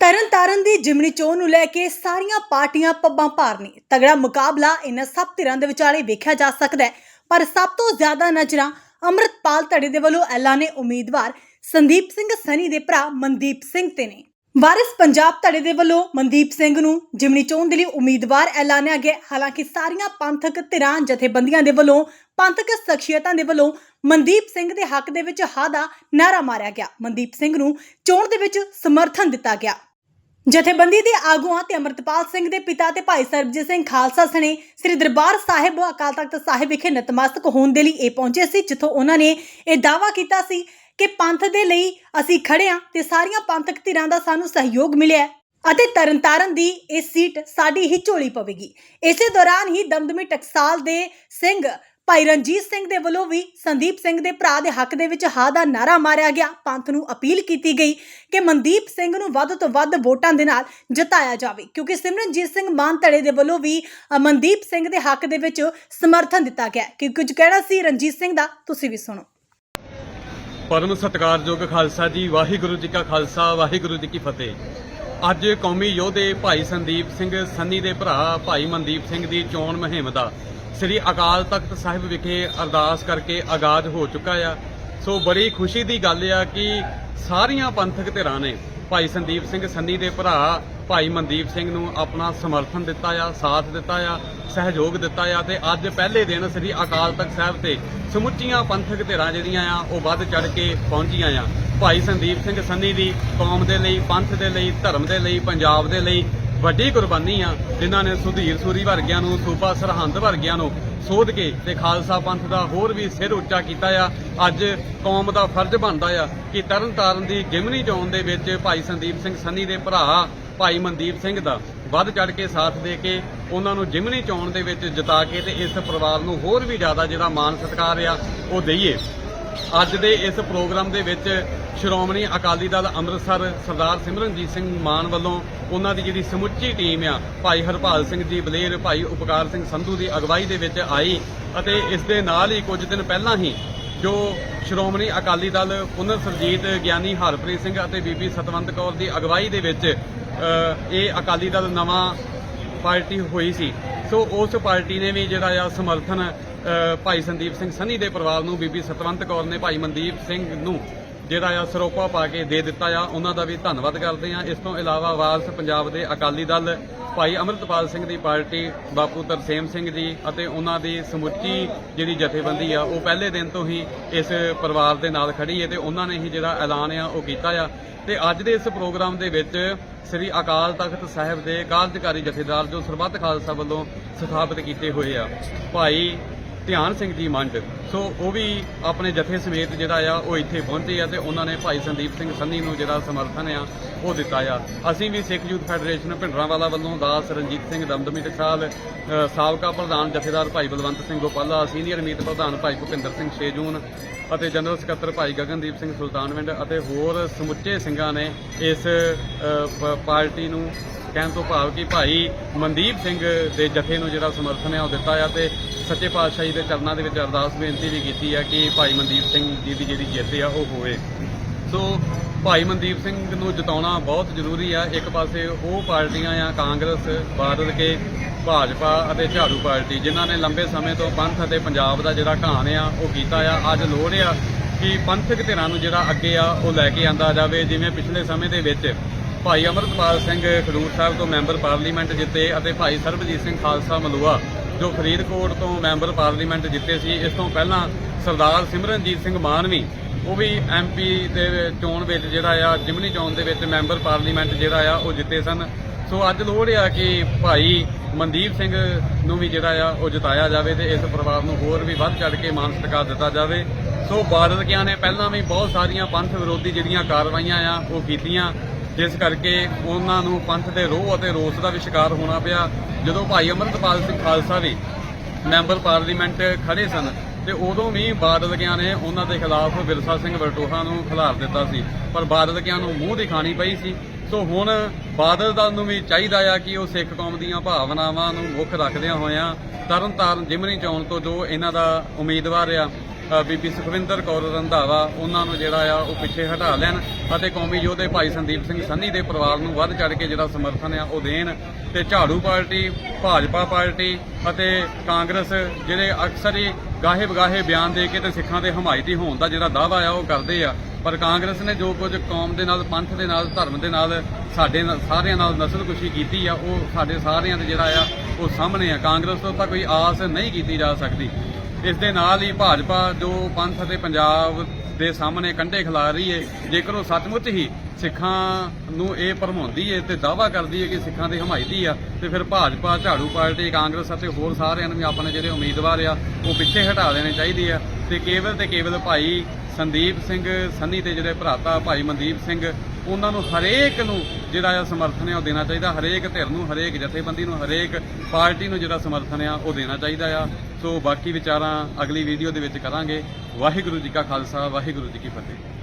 ਤਰਨਤਾਰਨ ਦੀ ਜਿਮਨੀ ਚੋਣ ਨੂੰ ਲੈ ਕੇ ਸਾਰੀਆਂ ਪਾਰਟੀਆਂ ਪੱਬਾਂ ਭਾਰ ਨੇ ਤਗੜਾ ਮੁਕਾਬਲਾ ਇਹਨਾਂ ਸਭ ਧਿਰਾਂ ਦੇ ਵਿਚਾਲੇ ਵੇਖਿਆ ਜਾ ਸਕਦਾ ਹੈ। ਪਰ ਸਭ ਤੋਂ ਜ਼ਿਆਦਾ ਨਜ਼ਰਾਂ ਅੰਮ੍ਰਿਤਪਾਲ ਧੜੇ ਦੇ ਵੱਲੋਂ ਐਲਾਨੇ ਉਮੀਦਵਾਰ ਸੰਦੀਪ ਸਿੰਘ ਸਨੀ ਦੇ ਭਰਾ ਮਨਦੀਪ ਸਿੰਘ ਤੇ ਨੇ। ਵਾਰਿਸ ਪੰਜਾਬ ਧੜੇ ਦੇ ਵੱਲੋਂ ਮਨਦੀਪ ਸਿੰਘ ਨੂੰ ਜਿਮਨੀ ਚੋਣ ਦੇ ਲਈ ਉਮੀਦਵਾਰ ਐਲਾਨਿਆ ਗਿਆ ਹਾਲਾਂਕਿ ਸਾਰੀਆਂ ਪੰਥਕ ਧਿਰਾਂ, ਜਥੇਬੰਦੀਆਂ ਦੇ ਵੱਲੋਂ, ਪੰਥਕ ਸ਼ਖਸੀਅਤਾਂ ਦੇ ਵੱਲੋਂ ਮਨਦੀਪ ਸਿੰਘ ਦੇ ਹੱਕ ਦੇ ਵਿੱਚ ਹਾ ਦਾ ਨਾਰਾ ਮਾਰਿਆ ਗਿਆ। ਮਨਦੀਪ ਸਿੰਘ ਨੂੰ ਚੋਣ ਦੇ ਵਿੱਚ ਸਮਰਥਨ ਦਿੱਤਾ ਗਿਆ। ਜਥੇਬੰਦੀ ਦੇ ਆਗੂਆਂ ਤੇ ਅਮਰਤਪਾਲ ਸਿੰਘ ਦੇ ਪਿਤਾ ਤੇ ਭਾਈ ਸਰਬਜੀਤ ਸਿੰਘ ਖਾਲਸਾ ਸਣੇ ਸ੍ਰੀ ਦਰਬਾਰ ਸਾਹਿਬ ਅਕਾਲ ਤਖਤ ਸਾਹਿਬ ਵਿਖੇ ਨਤਮਸਤਕ ਹੋਣ ਦੇ ਲਈ ਇਹ ਪਹੁੰਚੇ ਸੀ, ਜਿੱਥੋਂ ਉਹਨਾਂ ਨੇ ਇਹ ਦਾਅਵਾ ਕੀਤਾ ਸੀ ਕਿ ਪੰਥ ਦੇ ਲਈ ਅਸੀਂ ਖੜੇ ਹਾਂ ਤੇ ਸਾਰੀਆਂ ਪੰਥਕ ਧਿਰਾਂ ਦਾ ਸਾਨੂੰ ਸਹਿਯੋਗ ਮਿਲਿਆ ਅਤੇ ਤਰਨਤਾਰਨ ਦੀ ਇਹ ਸੀਟ ਸਾਡੀ ਹੀ ਝੋਲੀ ਪਵੇਗੀ। ਇਸੇ ਦੌਰਾਨ ਹੀ ਦਮਦਮੀ ਟਕਸਾਲ ਦੇ ਸਿੰਘ ਭਾਈ ਰਣਜੀਤ ਸਿੰਘ ਦੇ ਵੱਲੋਂ ਵੀ ਸੰਦੀਪ ਸਿੰਘ ਦੇ ਭਰਾ ਦੇ ਹੱਕ ਦੇ ਵਿੱਚ ਹਾਂ ਦਾ ਨਾਰਾ ਮਾਰਿਆ ਗਿਆ। ਪੰਥ ਨੂੰ ਅਪੀਲ ਕੀਤੀ ਗਈ ਕਿ ਮਨਦੀਪ ਸਿੰਘ ਨੂੰ ਵੱਧ ਤੋਂ ਵੱਧ ਵੋਟਾਂ ਦੇ ਨਾਲ ਜਿਤਾਇਆ ਜਾਵੇ, ਕਿਉਂਕਿ ਸਿਮਰਨਜੀਤ ਸਿੰਘ ਮਾਨ ਦੇ ਵੱਲੋਂ ਵੀ ਮਨਦੀਪ ਸਿੰਘ ਦੇ ਹੱਕ ਦੇ ਵਿੱਚ ਸਮਰਥਨ ਦਿੱਤਾ ਗਿਆ ਕਿ ਕੁਝ ਕਹਿਣਾ ਸੀ ਰਣਜੀਤ ਸਿੰਘ ਦਾ, ਤੁਸੀਂ ਵੀ ਸੁਣੋ। ਪਰਮ ਸਤਿਕਾਰਯੋਗ ਖਾਲਸਾ ਜੀ, ਵਾਹਿਗੁਰੂ ਜੀ ਕਾ ਖਾਲਸਾ, ਵਾਹਿਗੁਰੂ ਜੀ ਕੀ ਫਤਿਹ। ਅੱਜ ਕੌਮੀ ਯੋਧੇ ਭਾਈ ਸੰਦੀਪ ਸਿੰਘ, ਸੰਨੀ ਦੇ ਭਰਾ ਭਾਈ ਮਨਦੀਪ ਸਿੰਘ ਦੀ ਚੋਣ ਮੁਹਿੰਮ ਦਾ ਸ੍ਰੀ ਅਕਾਲ ਤਖਤ ਸਾਹਿਬ ਵਿਖੇ ਅਰਦਾਸ ਕਰਕੇ ਆਗਾਜ਼ ਹੋ ਚੁੱਕਾ ਆ। ਸੋ ਬੜੀ ਖੁਸ਼ੀ ਦੀ ਗੱਲ ਆ ਕਿ ਸਾਰੀਆਂ ਪੰਥਕ ਧਿਰਾਂ ਨੇ ਭਾਈ ਸੰਦੀਪ ਸਿੰਘ ਸੰਨੀ ਦੇ ਭਰਾ, ਭਾਈ ਮਨਦੀਪ ਸਿੰਘ ਨੂੰ ਆਪਣਾ ਸਮਰਥਨ ਦਿੱਤਾ ਆ, ਸਾਥ ਦਿੱਤਾ ਆ, ਸਹਿਯੋਗ ਦਿੱਤਾ ਆ ਤੇ ਅੱਜ ਪਹਿਲੇ ਦਿਨ ਸ੍ਰੀ ਅਕਾਲ ਤਖਤ ਸਾਹਿਬ ਤੇ ਸਮੁੱਚੀਆਂ ਪੰਥਕ ਧਿਰਾਂ ਜਿਹੜੀਆਂ ਆ, ਉਹ ਵੱਧ ਚੜ ਕੇ ਪਹੁੰਚੀਆਂ ਆ। ਭਾਈ ਸੰਦੀਪ ਸਿੰਘ ਸੰਨੀ ਦੀ ਕੌਮ ਦੇ ਲਈ, ਪੰਥ ਦੇ ਲਈ, ਧਰਮ ਦੇ ਲਈ, ਪੰਜਾਬ ਦੇ ਲਈ ਵੱਡੀ ਕੁਰਬਾਨੀ ਆ, ਜਿਨ੍ਹਾਂ ਨੇ ਸੁਧੀਰ ਸੂਰੀ ਵਰਗਿਆਂ ਨੂੰ, ਸੂਬਾ ਸਰਹੰਦ ਵਰਗਿਆਂ ਨੂੰ ਸੋਧ ਕੇ ਤੇ ਖਾਲਸਾ ਪੰਥ ਦਾ ਹੋਰ ਵੀ ਸਿਰ ਉੱਚਾ ਕੀਤਾ ਆ। ਅੱਜ ਕੌਮ ਦਾ ਫਰਜ਼ ਬਣਦਾ ਆ ਕਿ ਤਰਨਤਾਰਨ ਦੀ ਗਿਮਨੀ ਚੋਣ ਦੇ ਵਿੱਚ ਭਾਈ ਸੰਦੀਪ ਸਿੰਘ ਸੰਨੀ ਦੇ ਭਰਾ, ਭਾਈ ਮਨਦੀਪ ਸਿੰਘ ਦਾ ਵੱਧ ਚੜ ਕੇ ਸਾਥ ਦੇ ਕੇ ਉਹਨਾਂ ਨੂੰ ਜਿਮਨੀ ਚੋਣ ਦੇ ਵਿੱਚ ਜਿਤਾ ਕੇ ਤੇ ਇਸ ਪਰਿਵਾਰ ਨੂੰ ਹੋਰ ਵੀ ਜ਼ਿਆਦਾ ਜਿਹੜਾ ਮਾਣ ਸਤਿਕਾਰ ਆ, ਉਹ ਦਈਏ। ਅੱਜ ਦੇ ਇਸ ਪ੍ਰੋਗਰਾਮ ਦੇ ਵਿੱਚ ਸ਼੍ਰੋਮਣੀ ਅਕਾਲੀ ਦਲ ਅੰਮ੍ਰਿਤਸਰ ਸਰਦਾਰ ਸਿਮਰਨਜੀਤ ਸਿੰਘ ਮਾਨ ਵੱਲੋਂ ਉਹਨਾਂ ਦੀ ਜਿਹੜੀ ਸਮੁੱਚੀ ਟੀਮ ਆ, ਭਾਈ ਹਰਪਾਲ ਸਿੰਘ ਜੀ ਬਲੇਰ, ਭਾਈ ਉਪਕਾਰ ਸਿੰਘ ਸੰਧੂ ਦੀ ਅਗਵਾਈ ਦੇ ਵਿੱਚ ਆਈ ਅਤੇ ਇਸ ਦੇ ਨਾਲ ਹੀ ਕੁਝ ਦਿਨ ਪਹਿਲਾਂ ਹੀ ਜੋ ਸ਼੍ਰੋਮਣੀ ਅਕਾਲੀ ਦਲ ਪੁਨਰ ਸਰਜੀਤ ਗਿਆਨੀ ਹਰਪ੍ਰੀਤ ਸਿੰਘ ਅਤੇ ਬੀਬੀ ਸਤਵੰਤ ਕੌਰ ਦੀ ਅਗਵਾਈ ਦੇ ਵਿੱਚ ਇਹ ਅਕਾਲੀ ਦਲ ਨਵਾਂ ਪਾਰਟੀ ਹੋਈ ਸੀ। ਸੋ ਉਸ ਪਾਰਟੀ ਨੇ ਵੀ ਜਿਹੜਾ ਆ ਸਮਰਥਨ ਭਾਈ ਸੰਦੀਪ ਸਿੰਘ ਸੰਨੀ ਦੇ ਪਰਿਵਾਰ ਨੂੰ, ਬੀਬੀ ਸਤਵੰਤ ਕੌਰ ਨੇ, ਭਾਈ ਮਨਦੀਪ ਸਿੰਘ ਨੂੰ ਜਿਹੜਾ ਆ ਸਰੋਪਾ ਪਾ ਕੇ ਦੇ ਦਿੱਤਾ ਆ, ਉਹਨਾਂ ਦਾ ਵੀ ਧੰਨਵਾਦ ਕਰਦੇ ਆ ਇਸ ਤੋਂ ਇਲਾਵਾ ਵਾਰਸ ਪੰਜਾਬ ਦੇ ਅਕਾਲੀ ਦਲ, ਭਾਈ ਅਮਰਤਪਾਲ ਸਿੰਘ ਦੀ ਪਾਰਟੀ, ਬਾਪੂ ਤਰਸੇਮ ਸਿੰਘ ਜੀ ਅਤੇ ਉਹਨਾਂ ਦੀ ਸਮੁੱਚੀ ਜਿਹੜੀ ਜਥੇਬੰਦੀ ਆ, ਉਹ ਪਹਿਲੇ ਦਿਨ ਤੋਂ ਹੀ ਇਸ ਪਰਿਵਾਰ ਦੇ ਨਾਲ ਖੜੀ ਹੈ ਤੇ ਉਹਨਾਂ ਨੇ ਹੀ ਜਿਹੜਾ ਐਲਾਨ ਆ, ਉਹ ਕੀਤਾ ਆ। ਤੇ ਅੱਜ ਦੇ ਇਸ ਪ੍ਰੋਗਰਾਮ ਦੇ ਵਿੱਚ ਸ੍ਰੀ ਅਕਾਲ ਤਖਤ ਸਾਹਿਬ ਦੇ ਕਾਰਜਕਾਰੀ ਜਥੇਦਾਰ ਜੋ ਸਰਬੱਤ ਖਾਲਸਾ ਵੱਲੋਂ ਸਥਾਪਿਤ ਕੀਤੇ ਹੋਏ ਆ, ਭਾਈ ਧਿਆਨ ਸਿੰਘ ਜੀ ਮੰਡ। ਸੋ ਉਹ ਵੀ ਆਪਣੇ ਜਥੇ ਸਮੇਤ ਜਿਹੜਾ ਆ, ਉਹ ਇੱਥੇ ਪਹੁੰਚੇ ਆ ਤੇ ਉਹਨਾਂ ਨੇ ਭਾਈ ਸੰਦੀਪ ਸਿੰਘ ਸੰਨੀ ਨੂੰ ਜਿਹੜਾ ਸਮਰਥਨ ਆ, ਉਹ ਦਿੱਤਾ ਆ। ਅਸੀਂ ਵੀ ਸਿੱਖ ਯੂਥ ਫੈਡਰੇਸ਼ਨ ਭਿੰਡਰਾਂਵਾਲਾ ਵੱਲੋਂ ਦਾਸ ਰਣਜੀਤ ਸਿੰਘ ਦਮਦਮੀ ਟਕਸਾਲ ਸਾਬਕਾ ਪ੍ਰਧਾਨ ਜਥੇਦਾਰ ਭਾਈ ਬਲਵੰਤ ਸਿੰਘ ਗੋਪਾਲਾ, ਸੀਨੀਅਰ ਮੀਤ ਪ੍ਰਧਾਨ ਭਾਈ ਭੁਪਿੰਦਰ ਸਿੰਘ 6 ਜੂਨ ਅਤੇ ਜਨਰਲ ਸਕੱਤਰ ਭਾਈ ਗਗਨਦੀਪ ਸਿੰਘ ਸੁਲਤਾਨਵਿੰਡ ਅਤੇ ਹੋਰ ਸਮੁੱਚੇ ਸਿੰਘਾਂ ਨੇ ਇਸ ਪਾਰਟੀ ਨੂੰ ਕਹਿਣ ਤੋਂ ਭਾਵ ਕਿ ਭਾਈ ਮਨਦੀਪ ਸਿੰਘ ਦੇ ਜਥੇ ਨੂੰ ਜਿਹੜਾ ਸਮਰਥਨ ਹੈ ਉਹ ਦਿੱਤਾ ਆ ਤੇ ਸੱਚੇ ਪਾਤਸ਼ਾਹੀ ਦੇ ਚਰਨਾਂ ਦੇ ਵਿੱਚ ਅਰਦਾਸ ਬੇਨਤੀ ਵੀ ਕੀਤੀ ਹੈ ਕਿ ਭਾਈ ਮਨਦੀਪ ਸਿੰਘ ਜੀ ਦੀ ਜਿਹੜੀ ਜਿੱਤ ਆ ਉਹ ਹੋਵੇ। ਸੋ ਭਾਈ ਮਨਦੀਪ ਸਿੰਘ ਨੂੰ ਜਿਤਾਉਣਾ ਬਹੁਤ ਜ਼ਰੂਰੀ ਆ। ਇੱਕ ਪਾਸੇ ਉਹ ਪਾਰਟੀਆਂ ਆ, ਕਾਂਗਰਸ ਬਾਦਲ ਕੇ, ਭਾਜਪਾ ਅਤੇ ਝਾੜੂ ਪਾਰਟੀ, ਜਿਨ੍ਹਾਂ ਨੇ ਲੰਬੇ ਸਮੇਂ ਤੋਂ ਪੰਥ ਅਤੇ ਪੰਜਾਬ ਦਾ ਜਿਹੜਾ ਘਾਣ ਆ, ਉਹ ਕੀਤਾ ਆ। ਅੱਜ ਲੋੜ ਆ ਕਿ ਪੰਥਕ ਧਿਰਾਂ ਨੂੰ ਜਿਹੜਾ ਅੱਗੇ ਆ, ਉਹ ਲੈ ਕੇ ਆਂਦਾ ਜਾਵੇ। ਜਿਵੇਂ ਪਿਛਲੇ ਸਮੇਂ ਦੇ ਵਿੱਚ ਭਾਈ ਅਮਰਤਪਾਲ ਸਿੰਘ ਖਡੂਰ ਸਾਹਿਬ ਤੋਂ ਮੈਂਬਰ ਪਾਰਲੀਮੈਂਟ ਜਿੱਤੇ ਅਤੇ ਭਾਈ ਸਰਬਜੀਤ ਸਿੰਘ ਖਾਲਸਾ ਮਲੂਆ, ਜੋ ਫਰੀਦਕੋਟ ਤੋਂ ਮੈਂਬਰ ਪਾਰਲੀਮੈਂਟ ਜਿੱਤੇ ਸੀ, ਇਸ ਤੋਂ ਪਹਿਲਾਂ ਸਰਦਾਰ ਸਿਮਰਨਜੀਤ ਸਿੰਘ ਮਾਨ ਵੀ ਉਹ ਵੀ ਐਮਪੀ ਦੇ ਚੋਣ ਵਿੱਚ ਜਿਹੜਾ ਆ, ਜਿਮਨੀ ਚੋਣ ਦੇ ਵਿੱਚ ਮੈਂਬਰ ਪਾਰਲੀਮੈਂਟ ਜਿਹੜਾ ਆ, ਉਹ ਜਿੱਤੇ ਸਨ। ਸੋ ਅੱਜ ਲੋੜ ਆ ਕਿ ਭਾਈ ਮਨਦੀਪ ਸਿੰਘ ਨੂੰ ਵੀ ਜਿਹੜਾ ਆ, ਉਹ ਜਿਤਾਇਆ ਜਾਵੇ ਤੇ ਇਸ ਪਰਿਵਾਰ ਨੂੰ ਹੋਰ ਵੀ ਵੱਧ ਚੜ ਕੇ ਮਾਨ ਸਤਿਕਾਰ ਦਿੱਤਾ ਜਾਵੇ। ਸੋ ਬਾਦਲ ਕਿਆਂ ਨੇ ਪਹਿਲਾਂ ਵੀ ਬਹੁਤ ਸਾਰੀਆਂ ਪੰਥ ਵਿਰੋਧੀ ਜਿਹੜੀਆਂ ਕਾਰਵਾਈਆਂ ਆ, ਉਹ ਕੀਤੀਆਂ। ਜਿਸ ਕਰਕੇ ਉਹਨਾਂ ਨੂੰ ਪੰਥ ਦੇ ਰੋਹ ਅਤੇ ਰੋਸ ਦਾ ਵੀ ਸ਼ਿਕਾਰ ਹੋਣਾ ਪਿਆ। ਜਦੋਂ ਭਾਈ ਅਮਰਤਪਾਲ ਸਿੰਘ ਖਾਲਸਾ ਵੀ ਮੈਂਬਰ ਪਾਰਲੀਮੈਂਟ ਖੜੇ ਸਨ ਤੇ ਉਦੋਂ ਵੀ ਬਾਦਲਕਿਆਂ ਨੇ ਉਹਨਾਂ ਦੇ ਖਿਲਾਫ ਵਿਰਸਾ ਸਿੰਘ ਵਰਟੋਹਾ ਨੂੰ ਖਿਲਾਰ ਦਿੱਤਾ ਸੀ। ਪਰ ਬਾਦਲਕਿਆਂ ਨੂੰ ਮੂੰਹ ਦਿਖਾਣੀ ਪਈ ਸੀ। ਸੋ ਹੁਣ ਬਾਦਲ ਦਲ ਨੂੰ ਵੀ ਚਾਹੀਦਾ ਆ ਕਿ ਉਹ ਸਿੱਖ ਕੌਮ ਦੀਆਂ ਭਾਵਨਾਵਾਂ ਨੂੰ ਮੁੱਖ ਰੱਖਦਿਆਂ ਹੋਇਆਂ ਤਰਨਤਾਰਨ ਜਿਮਨੀ ਚੋਣ ਤੋਂ ਜੋ ਇਹਨਾਂ ਦਾ ਉਮੀਦਵਾਰ ਆ ਬੀਬੀ ਸੁਖਵਿੰਦਰ ਕੌਰ ਰੰਧਾਵਾ, ਉਹਨਾਂ ਨੂੰ ਜਿਹੜਾ ਆ ਉਹ ਪਿੱਛੇ ਹਟਾ ਲੈਣ ਅਤੇ ਕੌਮੀ ਯੋਧੇ ਭਾਈ ਸੰਦੀਪ ਸਿੰਘ ਸੰਨੀ ਦੇ ਪਰਿਵਾਰ ਨੂੰ ਵੱਧ ਚੜ ਕੇ ਜਿਹੜਾ ਸਮਰਥਨ ਆ ਉਹ ਦੇਣ ਤੇ ਝਾੜੂ ਪਾਰਟੀ, ਭਾਜਪਾ ਪਾਰਟੀ ਅਤੇ ਕਾਂਗਰਸ ਜਿਹੜੇ ਅਕਸਰ ਹੀ ਗਾਹੇ ਬਗਾਹੇ ਬਿਆਨ ਦੇ ਕੇ ਤੇ ਸਿੱਖਾਂ ਦੇ ਹਮਾਇਤੀ ਹੋਣ ਦਾ ਜਿਹੜਾ ਦਾਅਵਾ ਆ ਉਹ ਕਰਦੇ ਆ। ਪਰ ਕਾਂਗਰਸ ਨੇ ਜੋ ਕੁਝ ਕੌਮ ਦੇ ਨਾਲ, ਪੰਥ ਦੇ ਨਾਲ, ਧਰਮ ਦੇ ਨਾਲ ਸਾਡੇ ਸਾਰਿਆਂ ਨਾਲ ਨਸਲਕੁਸ਼ੀ ਕੀਤੀ ਆ, ਉਹ ਸਾਡੇ ਸਾਰਿਆਂ ਦੇ ਜਿਹੜਾ ਆ ਉਹ ਸਾਹਮਣੇ ਆ। ਕਾਂਗਰਸ ਤੋਂ ਤਾਂ ਕੋਈ ਆਸ ਨਹੀਂ ਕੀਤੀ ਜਾ ਸਕਦੀ। ਇਸ ਦੇ ਨਾਲ ਹੀ ਭਾਜਪਾ ਜੋ ਪੰਥ ਅਤੇ ਪੰਜਾਬ ਦੇ ਸਾਹਮਣੇ ਕੰਢੇ ਖਿਲਾ ਰਹੀ ਹੈ ਜੇਕਰ ਉਹ ਸੱਚਮੁੱਚ ਹੀ ਸਿੱਖਾਂ ਨੂੰ ਇਹ ਭਰਮਾਉਂਦੀ ਹੈ ਤੇ ਦਾਅਵਾ ਕਰਦੀ ਹੈ ਕਿ ਸਿੱਖਾਂ ਦੀ ਹਮਾਇਤੀ ਆ, ਤੇ ਫਿਰ ਭਾਜਪਾ, ਝਾੜੂ ਪਾਰਟੀ, ਕਾਂਗਰਸ ਅਤੇ ਹੋਰ ਸਾਰਿਆਂ ਨੂੰ ਵੀ ਆਪਣੇ ਜਿਹੜੇ ਉਮੀਦਵਾਰ ਆ, ਉਹ ਪਿੱਛੇ ਹਟਾ ਦੇਣੇ ਚਾਹੀਦੇ ਆ। ਤੇ ਕੇਵਲ ਤੇ ਕੇਵਲ ਭਾਈ ਸੰਦੀਪ ਸਿੰਘ ਸੰਨੀ ਦੇ ਜਿਹੜੇ ਭਰਾਤਾ ਭਾਈ ਮਨਦੀਪ ਸਿੰਘ, ਉਹਨਾਂ ਨੂੰ ਹਰੇਕ ਨੂੰ ਜਿਹੜਾ ਆ ਸਮਰਥਨ ਆ ਉਹ ਦੇਣਾ ਚਾਹੀਦਾ। ਹਰੇਕ ਧਿਰ ਨੂੰ, ਹਰੇਕ ਜਥੇਬੰਦੀ ਨੂੰ, ਹਰੇਕ ਪਾਰਟੀ ਨੂੰ ਜਿਹੜਾ ਸਮਰਥਨ ਆ ਉਹ ਦੇਣਾ ਚਾਹੀਦਾ ਆ। ਸੋ ਬਾਕੀ ਵਿਚਾਰਾਂ ਅਗਲੀ ਵੀਡੀਓ ਦੇ ਵਿੱਚ ਕਰਾਂਗੇ। ਵਾਹਿਗੁਰੂ ਜੀ ਕਾ ਖਾਲਸਾ, ਵਾਹਿਗੁਰੂ ਜੀ ਕੀ ਫਤਿਹ।